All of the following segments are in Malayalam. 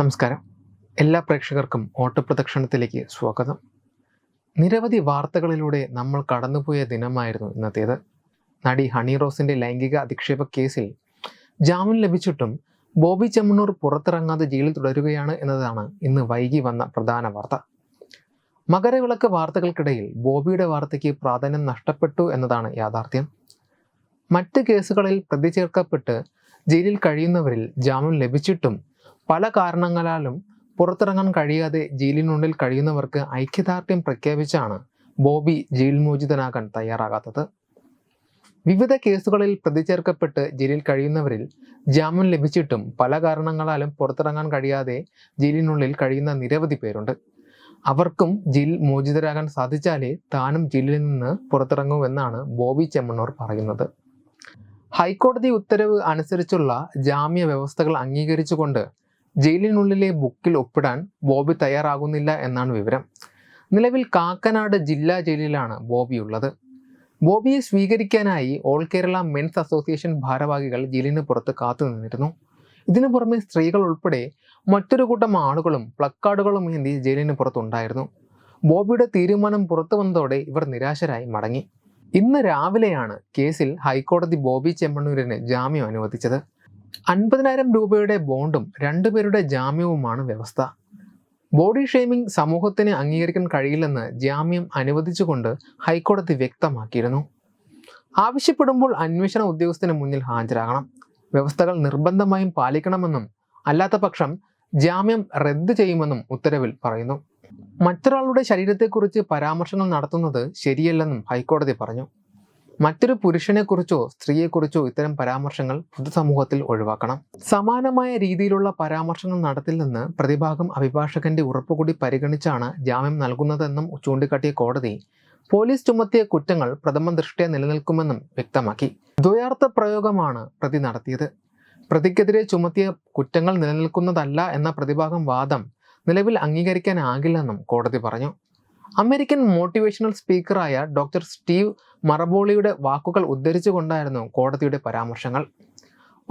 നമസ്കാരം. എല്ലാ പ്രേക്ഷകർക്കും ഓട്ടപ്രദക്ഷിണത്തിലേക്ക് സ്വാഗതം. നിരവധി വാർത്തകളിലൂടെ നമ്മൾ കടന്നുപോയ ദിനമായിരുന്നു ഇന്നത്തേത്. നടി ഹണി റോസിന്റെ ലൈംഗിക അധിക്ഷേപ കേസിൽ ജാമ്യം ലഭിച്ചിട്ടും ബോബി ചെമ്മണ്ണൂർ പുറത്തിറങ്ങാതെ ജയിലിൽ തുടരുകയാണ് എന്നതാണ് ഇന്ന് വൈകി വന്ന പ്രധാന വാർത്ത. മകരവിളക്ക് വാർത്തകൾക്കിടയിൽ ബോബിയുടെ വാർത്തയ്ക്ക് പ്രാധാന്യം നഷ്ടപ്പെട്ടു എന്നതാണ് യാഥാർത്ഥ്യം. മറ്റ് കേസുകളിൽ പ്രതി ചേർക്കപ്പെട്ട് ജയിലിൽ കഴിയുന്നവരിൽ ജാമ്യം ലഭിച്ചിട്ടും പല കാരണങ്ങളാലും പുറത്തിറങ്ങാൻ കഴിയാതെ ജയിലിനുള്ളിൽ കഴിയുന്നവർക്ക് ഐക്യദാർഢ്യം പ്രഖ്യാപിച്ചാണ് ബോബി ജയിൽ മോചിതനാകാൻ തയ്യാറാകാത്തത്. വിവിധ കേസുകളിൽ പ്രതിചേർക്കപ്പെട്ട് ജയിലിൽ കഴിയുന്നവരിൽ ജാമ്യം ലഭിച്ചിട്ടും പല കാരണങ്ങളാലും പുറത്തിറങ്ങാൻ കഴിയാതെ ജയിലിനുള്ളിൽ കഴിയുന്ന നിരവധി പേരുണ്ട്. അവർക്കും ജയിൽ മോചിതരാകാൻ സാധിച്ചാലേ താനും ജയിലിൽ നിന്ന് പുറത്തിറങ്ങുമെന്നാണ് ബോബി ചെമ്മണ്ണൂർ പറയുന്നത്. ഹൈക്കോടതി ഉത്തരവ് അനുസരിച്ചുള്ള ജാമ്യ വ്യവസ്ഥകൾ അംഗീകരിച്ചുകൊണ്ട് ജയിലിനുള്ളിലെ ബുക്കിൽ ഒപ്പിടാൻ ബോബി തയ്യാറാകുന്നില്ല എന്നാണ് വിവരം. നിലവിൽ കാക്കനാട് ജില്ലാ ജയിലിലാണ് ബോബി ഉള്ളത്. ബോബിയെ സ്വീകരിക്കാനായി ഓൾ കേരള മെൻസ് അസോസിയേഷൻ ഭാരവാഹികൾ ജയിലിന് പുറത്ത് കാത്തു നിന്നിരുന്നു. ഇതിനു പുറമെ സ്ത്രീകൾ ഉൾപ്പെടെ മറ്റൊരു കൂട്ടം ആളുകളും പ്ലക്കാർഡുകളും ഏന്തി ജയിലിന് പുറത്തുണ്ടായിരുന്നു. ബോബിയുടെ തീരുമാനം പുറത്തു വന്നതോടെ ഇവർ നിരാശരായി മടങ്ങി. ഇന്ന് രാവിലെയാണ് കേസിൽ ഹൈക്കോടതി ബോബി ചെമ്മണ്ണൂരിന് ജാമ്യം അനുവദിച്ചത്. അൻപതിനായിരം രൂപയുടെ ബോണ്ടും രണ്ടുപേരുടെ ജാമ്യവുമാണ് വ്യവസ്ഥ. ബോഡി ഷെയ്മിംഗ് സമൂഹത്തിന് അംഗീകരിക്കാൻ കഴിയില്ലെന്ന് ജാമ്യം അനുവദിച്ചുകൊണ്ട് ഹൈക്കോടതി വ്യക്തമാക്കിയിരുന്നു. ആവശ്യപ്പെടുമ്പോൾ അന്വേഷണ ഉദ്യോഗസ്ഥന് മുന്നിൽ ഹാജരാകണം. വ്യവസ്ഥകൾ നിർബന്ധമായും പാലിക്കണമെന്നും അല്ലാത്ത പക്ഷം ജാമ്യം റദ്ദ് ചെയ്യുമെന്നും ഉത്തരവിൽ പറയുന്നു. മറ്റൊരാളുടെ ശരീരത്തെക്കുറിച്ച് പരാമർശങ്ങൾ നടത്തുന്നത് ശരിയല്ലെന്നും ഹൈക്കോടതി പറഞ്ഞു. മറ്റൊരു പുരുഷനെക്കുറിച്ചോ സ്ത്രീയെക്കുറിച്ചോ ഇത്തരം പരാമർശങ്ങൾ പൊതുസമൂഹത്തിൽ ഒഴിവാക്കണം. സമാനമായ രീതിയിലുള്ള പരാമർശങ്ങൾ നിന്ന് പ്രതിഭാഗം അഭിഭാഷകന്റെ ഉറപ്പുകൂടി പരിഗണിച്ചാണ് ജാമ്യം നൽകുന്നതെന്നും ചൂണ്ടിക്കാട്ടിയ കോടതി പോലീസ് ചുമത്തിയ കുറ്റങ്ങൾ പ്രഥമ ദൃഷ്ടിയെ നിലനിൽക്കുമെന്നും വ്യക്തമാക്കി. ദ്വയാർത്ഥ പ്രയോഗമാണ് പ്രതി നടത്തിയത്. പ്രതിക്കെതിരെ ചുമത്തിയ കുറ്റങ്ങൾ നിലനിൽക്കുന്നതല്ല എന്ന പ്രതിഭാഗം വാദം നിലവിൽ അംഗീകരിക്കാനാകില്ലെന്നും കോടതി പറഞ്ഞു. അമേരിക്കൻ മോട്ടിവേഷണൽ സ്പീക്കറായ ഡോക്ടർ സ്റ്റീവ് മറബോളിയുടെ വാക്കുകൾ ഉദ്ധരിച്ചുകൊണ്ടായിരുന്നു കോടതിയുടെ പരാമർശങ്ങൾ.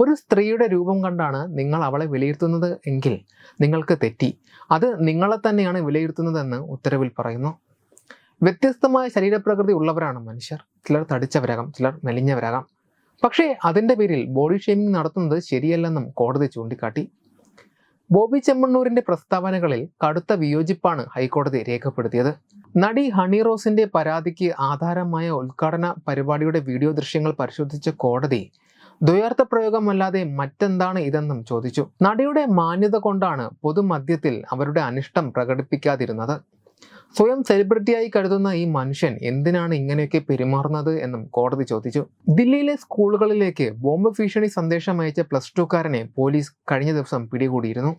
ഒരു സ്ത്രീയുടെ രൂപം കണ്ടാണ് നിങ്ങൾ അവളെ വിലയിരുത്തുന്നത് എങ്കിൽ നിങ്ങൾക്ക് തെറ്റി. അത് നിങ്ങളെ തന്നെയാണ് വിലയിരുത്തുന്നതെന്ന് ഉത്തരവിൽ പറയുന്നു. വ്യത്യസ്തമായ ശരീരപ്രകൃതി ഉള്ളവരാണ് മനുഷ്യർ. ചിലർ തടിച്ചവരാകാം ചിലർ മെലിഞ്ഞവരാകാം. പക്ഷേ അതിന്റെ പേരിൽ ബോഡി ഷേമിംഗ് നടത്തുന്നത് ശരിയല്ലെന്നും കോടതി ചൂണ്ടിക്കാട്ടി. ബോബി ചെമ്മണ്ണൂരിന്റെ പ്രസ്താവനകളിൽ കടുത്ത വിയോജിപ്പാണ് ഹൈക്കോടതി രേഖപ്പെടുത്തിയത്. നടി ഹണി റോസിന്റെ പരാതിക്ക് ആധാരമായ ഉദ്ഘാടന പരിപാടിയുടെ വീഡിയോ ദൃശ്യങ്ങൾ പരിശോധിച്ച കോടതി ദ്വയാർത്ഥ പ്രയോഗമല്ലാതെ മറ്റെന്താണ് ഇതെന്നും ചോദിച്ചു. നടിയുടെ മാന്യത കൊണ്ടാണ് പൊതുമധ്യത്തിൽ അവരുടെ അനിഷ്ടം പ്രകടിപ്പിക്കാതിരുന്നത്. സ്വയം സെലിബ്രിറ്റിയായി കരുതുന്ന ഈ മനുഷ്യൻ എന്തിനാണ് ഇങ്ങനെയൊക്കെ പെരുമാറുന്നത് എന്നും കോടതി ചോദിച്ചു. ദില്ലിയിലെ സ്കൂളുകളിലേക്ക് ബോംബ് ഭീഷണി സന്ദേശം അയച്ച പ്ലസ് ടുക്കാരനെ പോലീസ് കഴിഞ്ഞ ദിവസം പിടികൂടിയിരുന്നു.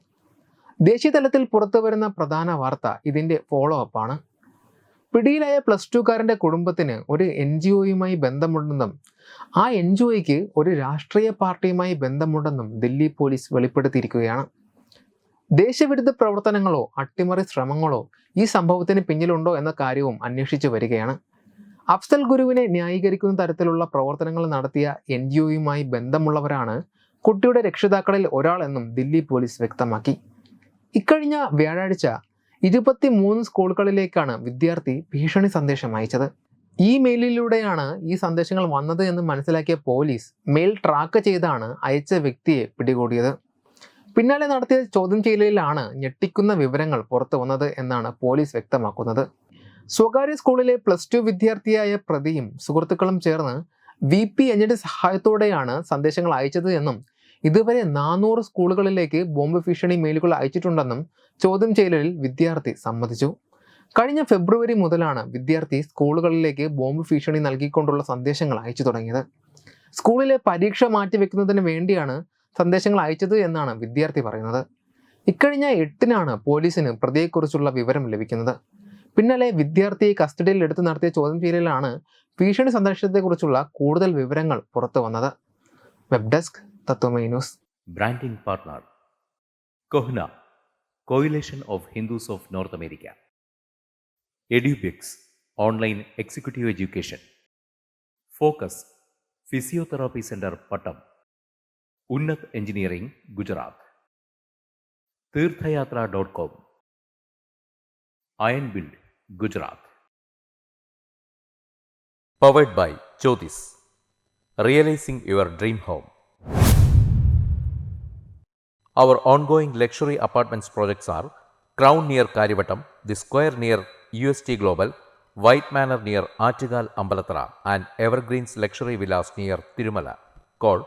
ദേശീയ തലത്തിൽ പുറത്തു വരുന്ന പ്രധാന വാർത്ത ഇതിന്റെ ഫോളോ അപ്പാണ് പിടിയിലായ പ്ലസ് ടുക്കാരന്റെ കുടുംബത്തിന് ഒരു എൻ ജി ഒയുമായി ബന്ധമുണ്ടെന്നും ആ എൻ ജി ഒയ്ക്ക് ഒരു രാഷ്ട്രീയ പാർട്ടിയുമായി ബന്ധമുണ്ടെന്നും ദില്ലി പോലീസ് വെളിപ്പെടുത്തിയിരിക്കുകയാണ്. ദേശവിരുദ്ധ പ്രവർത്തനങ്ങളോ അട്ടിമറി ശ്രമങ്ങളോ ഈ സംഭവത്തിന് പിന്നിലുണ്ടോ എന്ന കാര്യവും അന്വേഷിച്ചു വരികയാണ്. അഫ്സൽ ഗുരുവിനെ ന്യായീകരിക്കുന്ന തരത്തിലുള്ള പ്രവർത്തനങ്ങൾ നടത്തിയ എൻ ജി ബന്ധമുള്ളവരാണ് കുട്ടിയുടെ രക്ഷിതാക്കളിൽ ഒരാളെന്നും ദില്ലി പോലീസ് വ്യക്തമാക്കി. ഇക്കഴിഞ്ഞ വ്യാഴാഴ്ച ഇരുപത്തി മൂന്ന് സ്കൂളുകളിലേക്കാണ് വിദ്യാർത്ഥി ഭീഷണി സന്ദേശം അയച്ചത്. ഈ മെയിലിലൂടെയാണ് ഈ സന്ദേശങ്ങൾ വന്നത് എന്ന് മനസ്സിലാക്കിയ പോലീസ് മെയിൽ ട്രാക്ക് ചെയ്താണ് അയച്ച വ്യക്തിയെ പിടികൂടിയത്. പിന്നാലെ നടത്തിയ ചോദ്യം ചെയ്യലിലാണ് ഞെട്ടിക്കുന്ന വിവരങ്ങൾ പുറത്തു വന്നത് എന്നാണ് പോലീസ് വ്യക്തമാക്കുന്നത്. സ്വകാര്യ സ്കൂളിലെ പ്ലസ് ടു വിദ്യാർത്ഥിയായ പ്രതിയും സുഹൃത്തുക്കളും ചേർന്ന് വി പി എന്നിന്റെ സഹായത്തോടെയാണ് സന്ദേശങ്ങൾ അയച്ചത് എന്നും ഇതുവരെ നാനൂറ് സ്കൂളുകളിലേക്ക് ബോംബ് ഭീഷണി മെയിലുകൾ അയച്ചിട്ടുണ്ടെന്നും ചോദ്യം ചെയ്യലിൽ വിദ്യാർത്ഥി സമ്മതിച്ചു. കഴിഞ്ഞ ഫെബ്രുവരി മുതലാണ് വിദ്യാർത്ഥി സ്കൂളുകളിലേക്ക് ബോംബ് ഭീഷണി നൽകിക്കൊണ്ടുള്ള സന്ദേശങ്ങൾ അയച്ചു തുടങ്ങിയത്. സ്കൂളിലെ പരീക്ഷ മാറ്റിവെക്കുന്നതിന് വേണ്ടിയാണ് സന്ദേശങ്ങൾ അയച്ചത് എന്നാണ് വിദ്യാർത്ഥി പറയുന്നത്. ഇക്കഴിഞ്ഞ എട്ടിനാണ് പോലീസിന് പ്രതിയെക്കുറിച്ചുള്ള വിവരം ലഭിക്കുന്നത്. പിന്നാലെ വിദ്യാർത്ഥിയെ കസ്റ്റഡിയിൽ എടുത്ത് നടത്തിയ ചോദ്യം ചെയ്യലിലാണ് ഭീഷണി സന്ദർശനത്തെക്കുറിച്ചുള്ള കൂടുതൽ വിവരങ്ങൾ പുറത്തു വന്നത്. Web desk Tatwamayi news branding partner. CoHNA coalition of Hindus of north America എഡ്യൂബിക്സ് online executive education focus physiotherapy centre Pattam. Unnat Engineering, Gujarat. Tirthayatra dot com iron build Gujarat powered by Jyothis realising your dream home Our ongoing luxury apartments projects are Crown near Karivatam, The Square near UST Global, White Manor near Artigal Ambalatra, and Evergreens Luxury Villas near Tirumala. Call